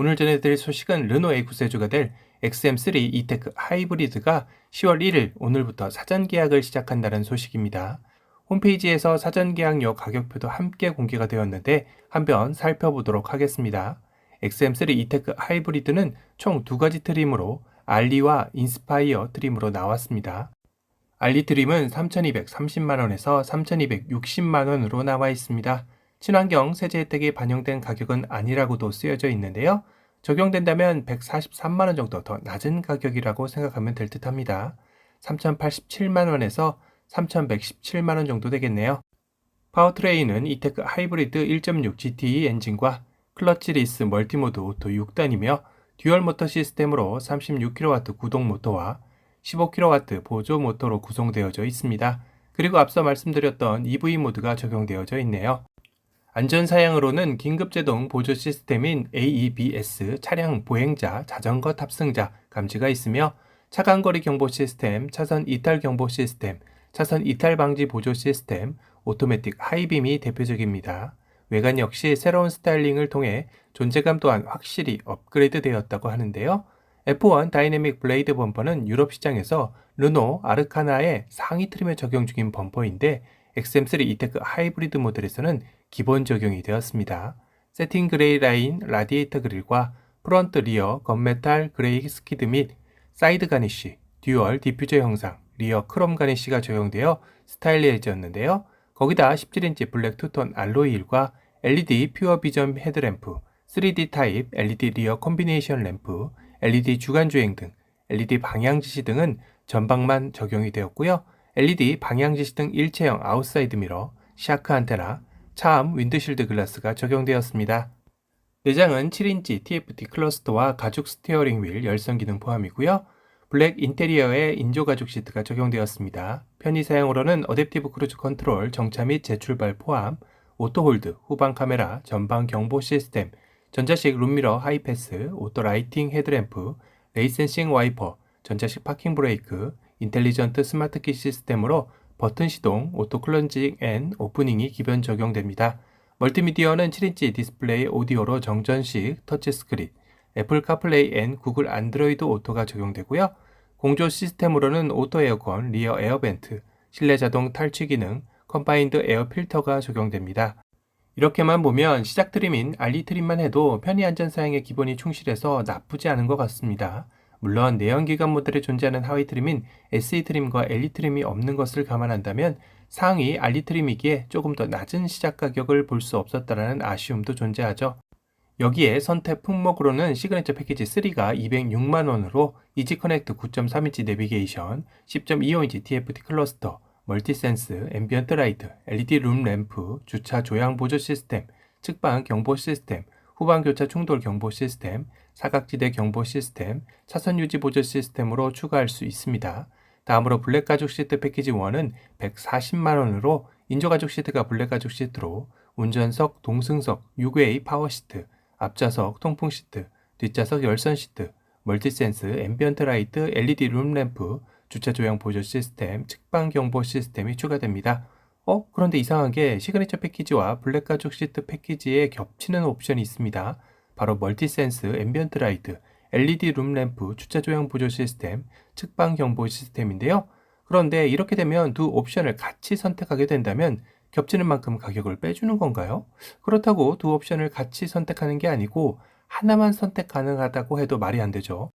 오늘 전해드릴 소식은 르노의 구세주가 될 XM3 이테크 하이브리드가 10월 1일 오늘부터 사전 계약을 시작한다는 소식입니다. 홈페이지에서 사전 계약료 가격표도 함께 공개가 되었는데 한번 살펴보도록 하겠습니다. XM3 이테크 하이브리드는 총 두 가지 트림으로 알리와 인스파이어 트림으로 나왔습니다. 알리 트림은 3,230만원에서 3,260만원으로 나와 있습니다. 친환경 세제 혜택이 반영된 가격은 아니라고도 쓰여져 있는데요. 적용된다면 143만원 정도 더 낮은 가격이라고 생각하면 될 듯 합니다. 3,087만원에서 3,117만원 정도 되겠네요. 파워트레인은 이테크 하이브리드 1.6 GTE 엔진과 클러치 리스 멀티모드 오토 6단이며 듀얼 모터 시스템으로 36kW 구동 모터와 15kW 보조 모터로 구성되어져 있습니다. 그리고 앞서 말씀드렸던 EV 모드가 적용되어져 있네요. 안전사양으로는 긴급제동 보조 시스템인 AEBS 차량 보행자, 자전거 탑승자 감지가 있으며 차간거리 경보 시스템, 차선 이탈 경보 시스템, 차선 이탈 방지 보조 시스템, 오토매틱 하이빔이 대표적입니다. 외관 역시 새로운 스타일링을 통해 존재감 또한 확실히 업그레이드 되었다고 하는데요. F1 다이내믹 블레이드 범퍼는 유럽 시장에서 르노 아르카나의 상위 트림에 적용 중인 범퍼인데 XM3 이테크 하이브리드 모델에서는 기본 적용이 되었습니다. 세팅 그레이 라인 라디에이터 그릴과 프런트 리어 건메탈 그레이 스키드 및 사이드 가니쉬, 듀얼 디퓨저 형상, 리어 크롬 가니쉬가 적용되어 스타일리해졌는데요. 거기다 17인치 블랙 투톤 알로이 힐과 LED 퓨어 비전 헤드램프, 3D 타입 LED 리어 콤비네이션 램프, LED 주간 주행 등 LED 방향 지시 등은 전방만 적용이 되었고요. LED 방향 지시 등 일체형 아웃사이드 미러, 샤크 안테나, 차암 윈드실드 글라스가 적용되었습니다. 내장은 7인치 TFT 클러스터와 가죽 스티어링 휠 열선 기능 포함이고요. 블랙 인테리어에 인조 가죽 시트가 적용되었습니다. 편의 사용으로는 어댑티브 크루즈 컨트롤, 정차 및 재출발 포함, 오토홀드, 후방 카메라, 전방 경보 시스템, 전자식 룸미러 하이패스, 오토 라이팅 헤드램프, 레이센싱 와이퍼, 전자식 파킹 브레이크, 인텔리전트 스마트키 시스템으로 버튼 시동, 오토 클런징 앤 오프닝이 기본 적용됩니다. 멀티미디어는 7인치 디스플레이 오디오로 정전식 터치 스크린, 애플 카플레이 앤 구글 안드로이드 오토가 적용되고요. 공조 시스템으로는 오토 에어컨, 리어 에어벤트, 실내 자동 탈취 기능, 컴바인드 에어 필터가 적용됩니다. 이렇게만 보면 시작 트림인 알리 트림만 해도 편의 안전 사양의 기본이 충실해서 나쁘지 않은 것 같습니다. 물론 내연기관 모델에 존재하는 하위 트림인 SE 트림과 LE 트림이 없는 것을 감안한다면 상위 알리 트림이기에 조금 더 낮은 시작 가격을 볼 수 없었다라는 아쉬움도 존재하죠. 여기에 선택 품목으로는 시그니처 패키지 3가 206만원으로 이지 커넥트 9.3인치 내비게이션, 10.25인치 TFT 클러스터, 멀티센스, 앰비언트 라이트, LED 룸 램프, 주차 조향 보조 시스템, 측방 경보 시스템, 후방 교차 충돌 경보 시스템, 사각지대 경보 시스템, 차선 유지 보조 시스템으로 추가할 수 있습니다. 다음으로 블랙 가죽 시트 패키지 1은 140만 원으로 인조 가죽 시트가 블랙 가죽 시트로 운전석, 동승석, 6웨이 파워 시트, 앞좌석 통풍 시트, 뒷좌석 열선 시트, 멀티센스, 앰비언트 라이트, LED 룸 램프, 주차 조향 보조 시스템, 측방 경보 시스템이 추가됩니다. 어? 그런데 이상하게 시그니처 패키지와 블랙 가죽 시트 패키지에 겹치는 옵션이 있습니다. 바로 멀티센스, 앰비언트 라이트, LED 룸 램프, 주차 조향 보조 시스템, 측방 경보 시스템인데요. 그런데 이렇게 되면 두 옵션을 같이 선택하게 된다면 겹치는 만큼 가격을 빼주는 건가요? 그렇다고 두 옵션을 같이 선택하는 게 아니고 하나만 선택 가능하다고 해도 말이 안 되죠.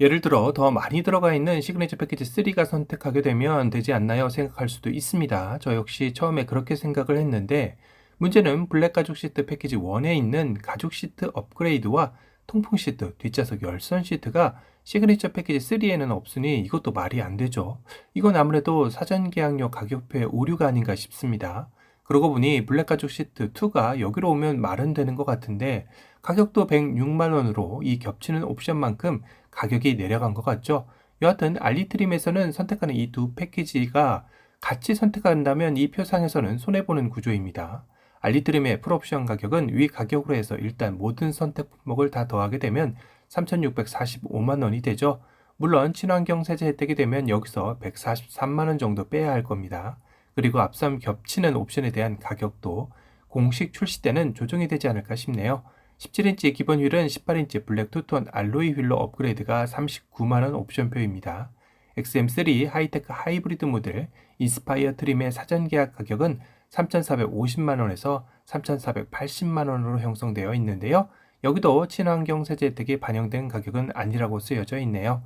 예를 들어 더 많이 들어가 있는 시그니처 패키지 3가 선택하게 되면 되지 않나요? 생각할 수도 있습니다. 저 역시 처음에 그렇게 생각을 했는데 문제는 블랙 가죽 시트 패키지 1에 있는 가죽 시트 업그레이드와 통풍 시트, 뒷좌석 열선 시트가 시그니처 패키지 3에는 없으니 이것도 말이 안 되죠. 이건 아무래도 사전 계약료 가격표의 오류가 아닌가 싶습니다. 그러고 보니 블랙 가죽 시트 2가 여기로 오면 말은 되는 것 같은데 가격도 106만원으로 이 겹치는 옵션만큼 가격이 내려간 것 같죠. 여하튼 알리트림에서는 선택하는 이 두 패키지가 같이 선택한다면 이 표상에서는 손해보는 구조입니다. 알리트림의 풀옵션 가격은 위 가격으로 해서 일단 모든 선택 품목을 다 더하게 되면 3,645만 원이 되죠. 물론 친환경 세제 혜택이 되면 여기서 143만 원 정도 빼야 할 겁니다. 그리고 앞선 겹치는 옵션에 대한 가격도 공식 출시 때는 조정이 되지 않을까 싶네요. 17인치 기본 휠은 18인치 블랙 투톤 알로이 휠로 업그레이드가 39만원 옵션표입니다. XM3 하이테크 하이브리드 모델 인스파이어 트림의 사전 계약 가격은 3,450만 원에서 3,480만 원으로 형성되어 있는데요. 여기도 친환경 세제 혜택이 반영된 가격은 아니라고 쓰여져 있네요.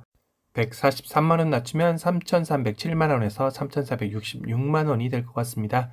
143만 원 낮추면 3,307만 원에서 3,466만 원이 될 것 같습니다.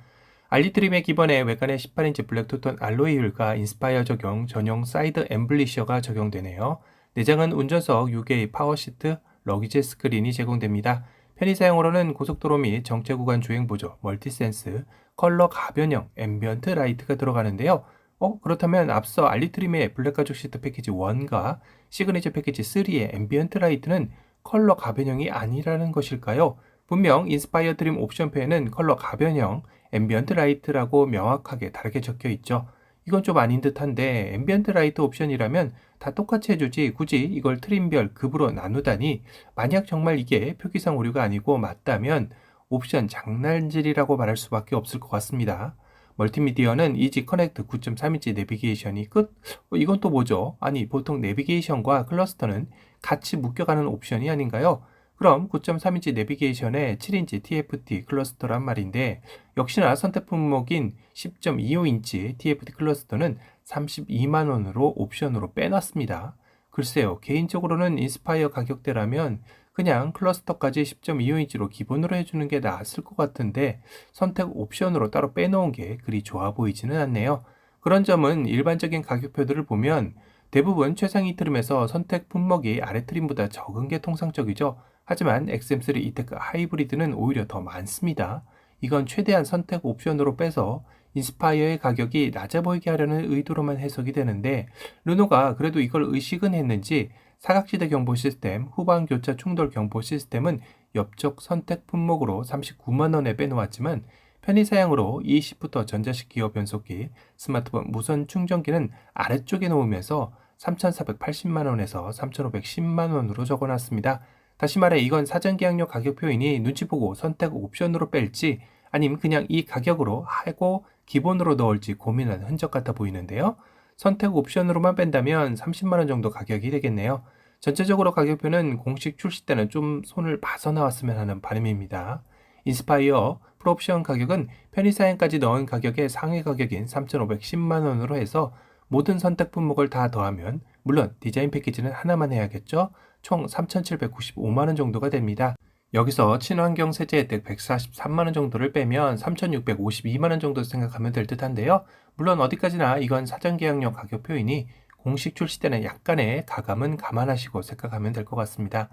알리트림의 기본에 외관에 18인치 블랙 투톤 알로이 휠과 인스파이어 적용 전용 사이드 엠블리셔가 적용되네요. 내장은 운전석 6개의 파워시트, 러기지 스크린이 제공됩니다. 편의 사용으로는 고속도로 및 정체 구간 주행 보조, 멀티센스, 컬러 가변형, 앰비언트 라이트가 들어가는데요. 어, 그렇다면 앞서 알리트림의 블랙 가죽 시트 패키지 1과 시그니처 패키지 3의 앰비언트 라이트는 컬러 가변형이 아니라는 것일까요? 분명 인스파이어 드림 옵션표에는 컬러 가변형, 앰비언트 라이트라고 명확하게 다르게 적혀 있죠. 이건 좀 아닌 듯한데 앰비언트 라이트 옵션이라면 다 똑같이 해주지 굳이 이걸 트림별 급으로 나누다니 만약 정말 이게 표기상 오류가 아니고 맞다면 옵션 장난질이라고 말할 수밖에 없을 것 같습니다. 멀티미디어는 이지 커넥트 9.3인치 내비게이션이 끝? 어, 이건 또 뭐죠? 아니 보통 내비게이션과 클러스터는 같이 묶여가는 옵션이 아닌가요? 그럼 9.3인치 내비게이션에 7인치 TFT 클러스터란 말인데 역시나 선택 품목인 10.25인치 TFT 클러스터는 32만원으로 옵션으로 빼놨습니다. 글쎄요, 개인적으로는 인스파이어 가격대라면 그냥 클러스터까지 10.25인치로 기본으로 해주는 게 나았을 것 같은데 선택 옵션으로 따로 빼놓은 게 그리 좋아 보이지는 않네요. 그런 점은 일반적인 가격표들을 보면 대부분 최상위 트림에서 선택 품목이 아래 트림보다 적은 게 통상적이죠. 하지만 XM3 이테크 하이브리드는 오히려 더 많습니다. 이건 최대한 선택 옵션으로 빼서 인스파이어의 가격이 낮아 보이게 하려는 의도로만 해석이 되는데 르노가 그래도 이걸 의식은 했는지 사각지대 경보 시스템, 후방 교차 충돌 경보 시스템은 옆쪽 선택 품목으로 39만 원에 빼놓았지만 편의 사양으로 e시프터 전자식 기어 변속기, 스마트폰 무선 충전기는 아래쪽에 놓으면서 3,480만원에서 3,510만원으로 적어놨습니다. 다시 말해 이건 사전 계약료 가격표이니 눈치 보고 선택 옵션으로 뺄지 아니면 그냥 이 가격으로 하고 기본으로 넣을지 고민하는 흔적 같아 보이는데요. 선택 옵션으로만 뺀다면 30만원 정도 가격이 되겠네요. 전체적으로 가격표는 공식 출시 때는 좀 손을 봐서 나왔으면 하는 바람입니다. 인스파이어 프로옵션 가격은 편의사양까지 넣은 가격의 상위 가격인 3,510만원으로 해서 모든 선택 품목을 다 더하면 물론 디자인 패키지는 하나만 해야겠죠. 총 3,795만 원 정도가 됩니다. 여기서 친환경 세제 혜택 143만 원 정도를 빼면 3,652만 원 정도 생각하면 될 듯한데요. 물론 어디까지나 이건 사전 계약료 가격 표이니 공식 출시 때는 약간의 가감은 감안하시고 생각하면 될 것 같습니다.